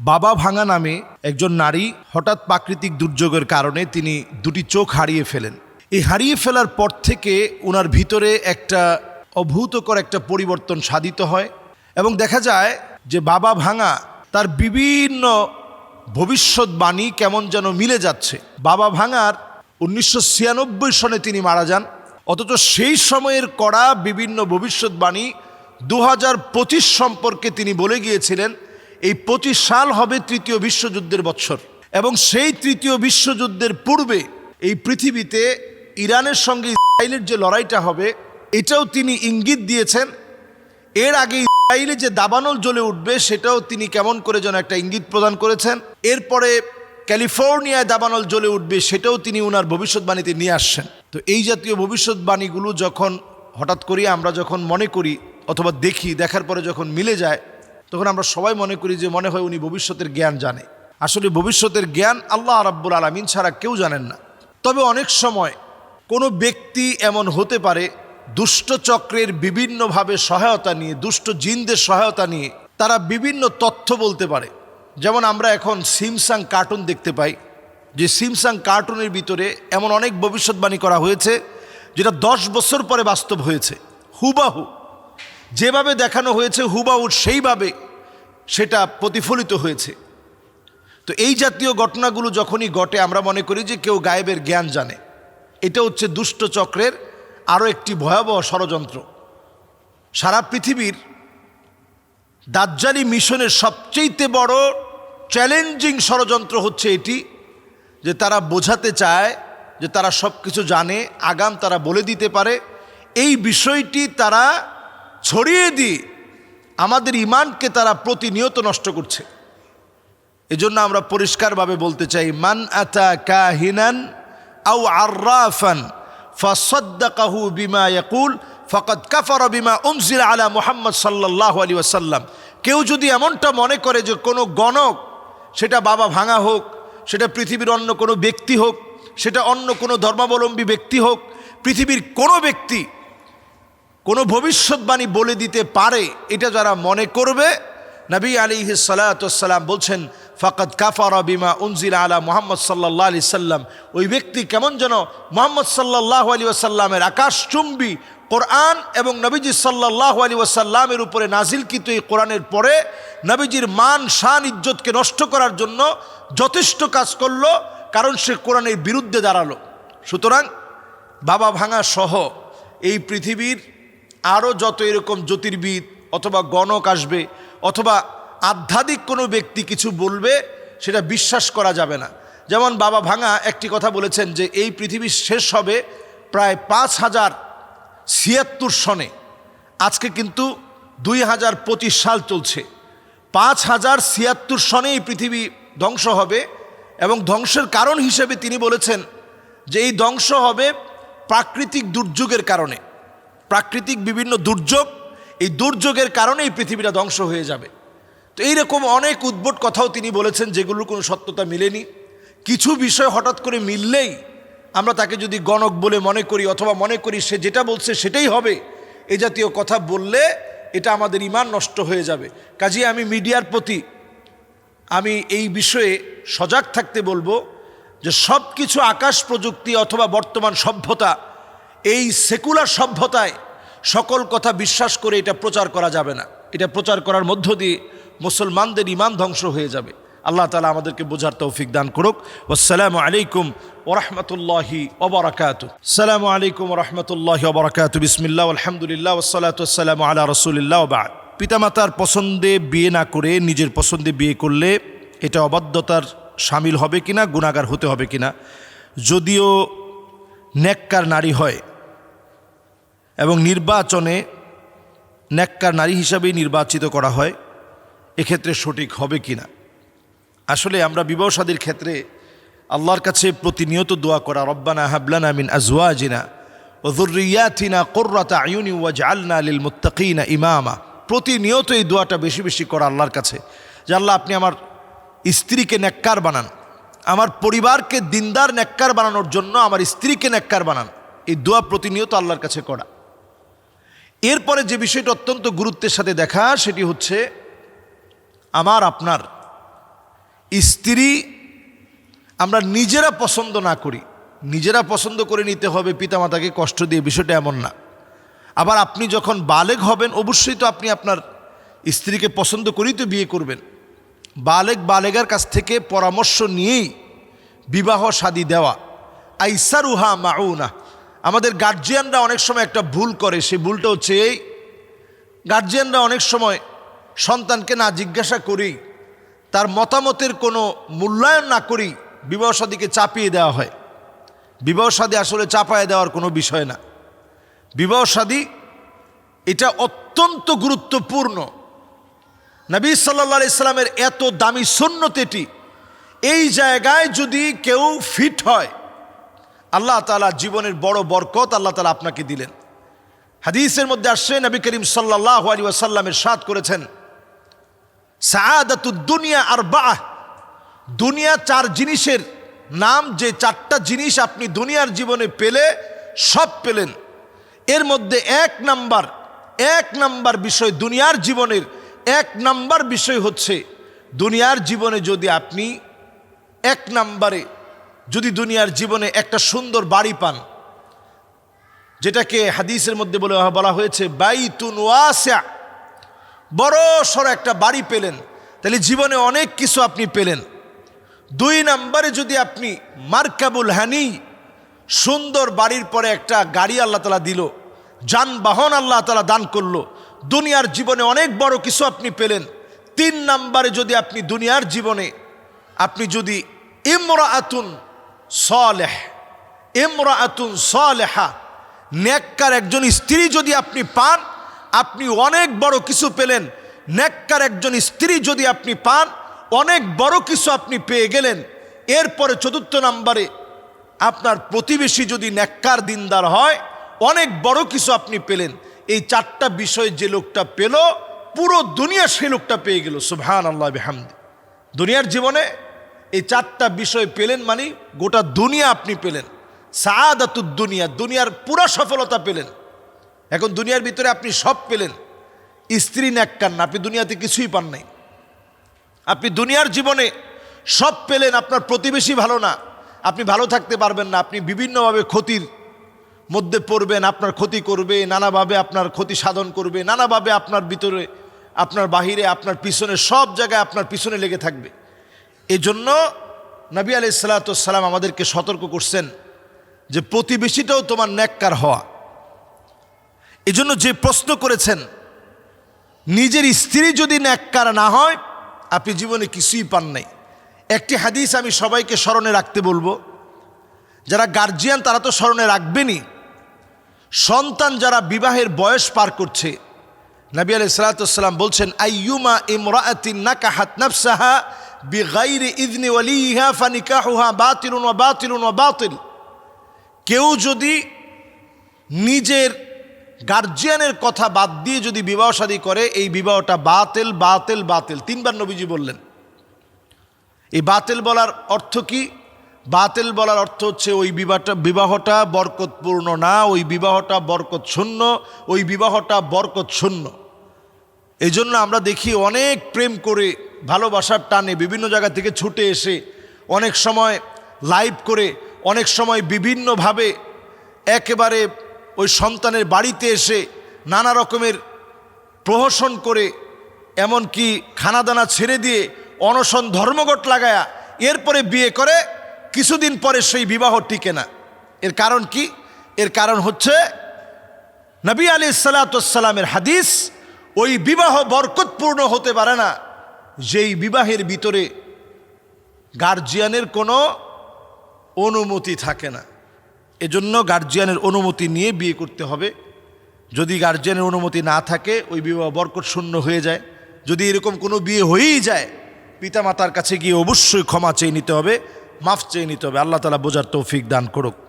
বাবা ভাঙা নামে একজন নারী হঠাৎ প্রাকৃতিক দুর্যোগের কারণে তিনি দুটি চোখ হারিয়ে ফেলেন। এই হারিয়ে ফেলার পর থেকে ওনার ভিতরে একটা অভূতকর একটা পরিবর্তন সাধিত হয় এবং দেখা যায় যে বাবা ভাঙা তার বিভিন্ন ভবিষ্যৎবাণী কেমন যেন মিলে যাচ্ছে। বাবা ভাঙার উনিশশো ছিয়ানব্বই সনে তিনি মারা যান, অথচ সেই সময়ের করা বিভিন্ন ভবিষ্যৎবাণী দু হাজার পঁচিশ সম্পর্কে তিনি বলে গিয়েছিলেন এই পঁচিশ সাল হবে তৃতীয় বিশ্বযুদ্ধের বৎসর। এবং সেই তৃতীয় বিশ্বযুদ্ধের পূর্বে এই পৃথিবীতে ইরানের সঙ্গে ইসরায়েলের যে লড়াইটা হবে, এটাও তিনি ইঙ্গিত দিয়েছেন। এর আগে ইসরায়েলে যে দাবানল জ্বলে উঠবে, সেটাও তিনি কেমন করে যেন একটা ইঙ্গিত প্রদান করেছেন। এরপরে ক্যালিফোর্নিয়ায় দাবানল জ্বলে উঠবে, সেটাও তিনি ওনার ভবিষ্যৎবাণীতে নিয়ে আসছেন। তো এই জাতীয় ভবিষ্যৎবাণীগুলো যখন হঠাৎ করি আমরা যখন মনে করি অথবা দেখি, দেখার পরে যখন মিলে যায় তখন আমরা সবাই মনে করি যে মনে হয় উনি ভবিষ্যতের জ্ঞান জানে। আসলে ভবিষ্যতের জ্ঞান আল্লাহ রাব্বুল আলমিন ছাড়া কেউ জানেন না। তবে অনেক সময় কোনো ব্যক্তি এমন হতে পারে, দুষ্ট চক্রের বিভিন্নভাবে সহায়তা নিয়ে, দুষ্ট জিনদের সহায়তা নিয়ে তারা বিভিন্ন তথ্য বলতে পারে। যেমন আমরা এখন সিমসাং কার্টুন দেখতে পাই, যে সিমসাং কার্টুনের ভিতরে এমন অনেক ভবিষ্যৎবাণী করা হয়েছে, যেটা দশ বছর পরে বাস্তব হয়েছে। হুবাহু। যেভাবে দেখানো হয়েছে, হুবাহু সেইভাবে সেটা প্রতিফলিত হয়েছে। তো এই জাতীয় ঘটনাগুলো যখনই ঘটে, আমরা মনে করি যে কেউ গায়েবের জ্ঞান জানে। এটা হচ্ছে দুষ্ট চক্রের আরও একটি ভয়াবহ ষড়যন্ত্র। সারা পৃথিবীর দাজ্জালি মিশনের সবচেয়েতে বড় চ্যালেঞ্জিং ষড়যন্ত্র হচ্ছে এটি, যে তারা বোঝাতে চায়, যে তারা সব কিছু জানে, আগাম তারা বলে দিতে পারে। এই বিষয়টি তারা ছড়িয়ে দিয়ে আমাদের ইমানকে তারা প্রতিনিয়ত নষ্ট করছে। এজন্য আমরা পরিষ্কারভাবে বলতে চাই, মান আতা কাহিনান আউ আর্রাফান ফাসাদ্দাকাহু বিমা ইয়াকুল ফকত কাফার বিমা উনজিল আলা মুহাম্মদ সাল্লাল্লাহু আলাইহি ওয়াসাল্লাম। কেউ যদি এমনটা মনে করে যে কোনো গণক, সেটা বাবা ভাঙা হোক, সেটা পৃথিবীর অন্য কোনো ব্যক্তি হোক, সেটা অন্য কোনো ধর্মাবলম্বী ব্যক্তি হোক, পৃথিবীর কোনো ব্যক্তি কোনো ভবিষ্যৎবাণী বলে দিতে পারে, এটা যারা মনে করবে, নবী আলী সালাতাম বলছেন ফকত কাফার বিমা উনজিল আলা মোহাম্মদ সাল্লাহ আলি সাল্লাম। ওই ব্যক্তি কেমন যেন মোহাম্মদ সাল্লাহ আলী ওয়াসাল্লামের আকাশচুম্বী কোরআন এবং নবীজি সাল্লাহ আলী ওয়াসাল্লামের উপরে নাজিলকৃত এই কোরআনের পরে নবীজির মান, শান, ইজ্জতকে নষ্ট করার জন্য যথেষ্ট কাজ করল, কারণ সে কোরআনের বিরুদ্ধে দাঁড়াল। সুতরাং বাবা ভাঙা সহ এই পৃথিবীর আরও যত এরকম জ্যোতির্বিদ অথবা গণক আসবে অথবা আধ্যাত্মিক কোনো ব্যক্তি কিছু বলবে, সেটা বিশ্বাস করা যাবে না। যেমন বাবা ভাঙা একটি কথা বলেছেন যে, এই পৃথিবী শেষ হবে প্রায় পাঁচ হাজার ছিয়াত্তর সনে। আজকে কিন্তু দুই হাজার পঁচিশ সাল চলছে। পাঁচ হাজার ছিয়াত্তর সনে এই পৃথিবী ধ্বংস হবে এবং ধ্বংসের কারণ হিসেবে তিনি বলেছেন যে, এই ধ্বংস হবে প্রাকৃতিক দুর্যোগের কারণে। প্রাকৃতিক বিভিন্ন দুর্যোগ, এই দুর্যোগের কারণে এই পৃথিবীটা ধ্বংস হয়ে যাবে। তো এইরকম অনেক উদ্ভট কথাও তিনি বলেছেন যেগুলোর কোনো সত্যতা মিলেনি। কিছু বিষয় হঠাৎ করে মিললেই আমরা তাকে যদি গণক বলে মনে করি অথবা মনে করি সে যেটা বলছে সেটাই হবে, এ জাতীয় কথা বললে এটা আমাদের ইমান নষ্ট হয়ে যাবে। কাজে আমি মিডিয়ার প্রতি আমি এই বিষয়ে সজাগ থাকতে বলব যে সব কিছু আকাশ প্রযুক্তি অথবা বর্তমান সভ্যতা এই সেকুলার সভ্যতায় সকল কথা বিশ্বাস করে এটা প্রচার করা যাবে না। এটা প্রচার করার মধ্য দিয়ে মুসলমানদের ইমান ধ্বংস হয়ে যাবে। আল্লাহ তালা আমাদেরকে বোঝার তৌফিক দান করুক। আসসালামু আলাইকুম ওরহমতুল্লাহি ওবরাকাত সালামু আলাইকুম রহমতুল্লাহি ওবরাকাত বিসমিল্লাহ, আলহামদুলিল্লাহ ওসালাতাম আলা রসুলিল্লাহ বাদ। পিতামাতার পছন্দে বিয়ে না করে নিজের পছন্দে বিয়ে করলে এটা অবাধ্যতার সামিল হবে কিনা গুণাগার হতে হবে কিনা, যদিও নেককার নারী হয় এবং নির্বাচনে নেককার নারী হিসাবেই নির্বাচিত করা হয়, এক্ষেত্রে সঠিক হবে কি না আসলে আমরা বিবাহ সাদীর ক্ষেত্রে আল্লাহর কাছে প্রতিনিয়ত দোয়া করা, রব্বানা হাবলানা মিন আজওয়াজিনা ও জুরিয়াতিনা কোর্রাতা আয়ুনি ওয়াজ আলনা লিল মুত্তাকিনা ইমামা। প্রতিনিয়ত এই দোয়াটা বেশি বেশি করা আল্লাহর কাছে, যে আল্লাহ আপনি আমার স্ত্রীকে নেককার বানান, আমার পরিবারকে দিনদার নেককার বানানোর জন্য আমার স্ত্রীকে নেককার বানান। এই দোয়া প্রতিনিয়ত আল্লাহর কাছে করা। এরপরে যে বিষয়টা অত্যন্ত গুরুত্বের সাথে দেখা, সেটি হচ্ছে আমার আপনার স্ত্রী আমরা নিজেরা পছন্দ না করি। নিজেরা পছন্দ করে নিতে হবে, পিতামাতাকে কষ্ট দিয়ে, বিষয়টা এমন না। আবার আপনি যখন বালেগ হবেন, অবশ্যই তো আপনি আপনার স্ত্রীকে পছন্দ করেই তো বিয়ে করবেন। বালেগ বালেগার কাছ থেকে পরামর্শ নিয়েই বিবাহ শাদী দেওয়া। আইসারুহা মাউনা। আমাদের গার্জিয়ানরা অনেক সময় একটা ভুল করে, সেই ভুলটা হচ্ছে এই গার্জিয়ানরা অনেক সময় সন্তানকে না জিজ্ঞাসা করি, তার মতামতের কোনো মূল্যায়ন না করেই বিবাহ শাদীকে চাপিয়ে দেওয়া হয়। বিবাহ শাদী আসলে চাপায় দেওয়ার কোনো বিষয় না। বিবাহ শাদী এটা অত্যন্ত গুরুত্বপূর্ণ। নবী সাল্লা ইসলামের এত দামি সুন্নতেটি এই জায়গায় যদি কেউ ফিট হয় আল্লাহ তালা জীবনের বড় বরকত আল্লাহ তালা আপনাকে দিলেন। হাদিসের মধ্যে আসছে, নবী করিম সাল্লাহ আলী ওয়াসাল্লামের সাদ করেছেন দুনিয়া আর বাহ দুনিয়া চার জিনিসের নাম, যে চারটা জিনিস আপনি দুনিয়ার জীবনে পেলে সব পেলেন। এর মধ্যে এক নাম্বার এক নাম্বার বিষয় দুনিয়ার জীবনের, এক নাম্বার বিষয় হচ্ছে, দুনিয়ার জীবনে যদি আপনি এক নাম্বারে যদি দুনিয়ার জীবনে একটা সুন্দর বাড়ি পান, যেটাকে হাদিসের মধ্যে বলে বলা হয়েছে, বাইতুন ওয়াসা বড় সড়ো একটা বাড়ি পেলেন, তাহলে জীবনে অনেক কিছু আপনি পেলেন। দুই নাম্বারে যদি আপনি মার্কাবুল হানি, সুন্দর বাড়ির পরে একটা গাড়ি আল্লাহ তালা দিল, যানবাহন আল্লাহ তালা দান করল, দুনিয়ার জীবনে অনেক বড় কিছু আপনি পেলেন। তিন নাম্বারে যদি আপনি দুনিয়ার জীবনে, আপনি যদি ইমরা আতুন সলেহ ইমরা আতুন সলেহা, নেককার একজন স্ত্রী যদি আপনি পান, আপনি অনেক বড় কিছু পেলেন। নেককার একজন স্ত্রী যদি আপনি পান, অনেক বড় কিছু আপনি পেয়ে গেলেন। এরপরে চতুর্থ নাম্বারে আপনার প্রতিবেশী যদি নেককার দিনদার হয়, অনেক বড় কিছু আপনি পেলেন। এই চারটা বিষয় যে লোকটা পেল, পুরো দুনিয়া সেই লোকটা পেয়ে গেল। সুবহান আল্লাহ বেহামদি। দুনিয়ার জীবনে এই চারটা বিষয় পেলেন মানে গোটা দুনিয়া আপনি পেলেন। সাদাতুদ দুনিয়া, দুনিয়ার পুরা সফলতা পেলেন। এখন দুনিয়ার ভিতরে আপনি সব পেলেন। স্ত্রী ন্যাক্কার না আপনি দুনিয়াতে কিছুই পান নাই। আপনি দুনিয়ার জীবনে সব পেলেন, আপনার প্রতিবেশী ভালো না। আপনি ভালো থাকতে পারবেন না, আপনি বিভিন্নভাবে ক্ষতির মধ্যে পড়বেন, আপনার ক্ষতি করবে, নানাভাবে আপনার ক্ষতি সাধন করবে, নানাভাবে আপনার ভিতরে, আপনার বাহিরে, আপনার পিছনে, সব জায়গায় আপনার পিছনে লেগে থাকবে। এজন্য নবী আলি সাল্লাতাম আমাদেরকে সতর্ক করছেন যে প্রতিবেশীটাও তোমার ন্যাক্কার হওয়া। এজন্য যে প্রশ্ন করেছেন, নিজের স্ত্রী যদি ন্যাক্কার না হয়, আপনি জীবনে কিছুই পান নাই। একটি হাদিস আমি সবাইকে স্মরণে রাখতে বলব। যারা গার্জিয়ান তারা তো স্মরণে রাখবেনই। সন্তান যারা বিবাহের বয়স পার করছে, নবী আলাই সালাতাম বলছেন, আইয়ুমা ইমরাতিন নাকাহাত নাফসাহা বিগাইরে ইদনি ওয়ালিহা ফানিকাহুহা বাতিলুন ওয়া বাতিলুন ওয়া বাতিল। কেউ যদি নিজের গার্জিয়ানের কথা বাদ দিয়ে যদি বিবাহ শাদী করে, এই বিবাহটা বাতেল বাতেল বাতেল। তিনবার নবীজি বললেন। এই বাতেল বলার অর্থ কি? বাতেল বলার অর্থ হচ্ছে ওই বিবাহটা বিবাহটা বরকতপূর্ণ না, ওই বিবাহটা বরকত শূন্য ওই বিবাহটা বরকত শূন্য এই জন্য আমরা দেখি অনেক প্রেম করে ভালোবাসার টানে বিভিন্ন জায়গা থেকে ছুটে এসে অনেক সময় লাইভ করে, অনেক সময় বিভিন্নভাবে একেবারে ওই সন্তানের বাড়িতে এসে নানা রকমের প্রহসন করে, এমনকি খানাদানা ছেড়ে দিয়ে অনশন ধর্মঘট লাগায়া এরপরে বিয়ে করে, কিছুদিন পরে সেই বিবাহ টিকে না। এর কারণ কি? এর কারণ হচ্ছে নবী আলী সালাতামের হাদিস, ওই বিবাহ বরকতপূর্ণ হতে পারে না। যেই বিবাহের ভিতরে গার্জিয়ানের কোনো অনুমতি থাকে না। এজন্য গার্জিয়ানের অনুমতি নিয়ে বিয়ে করতে হবে। যদি গার্জিয়ানের অনুমতি না থাকে, ওই বিবাহ বরকট শূন্য হয়ে যায়। যদি এরকম কোনো বিয়ে হয়েই যায়, পিতামাতার কাছে গিয়ে অবশ্যই ক্ষমা চেয়ে নিতে হবে, মাফ চেয়ে নিতে হবে। আল্লাহ তালা বোঝার তৌফিক দান করুক।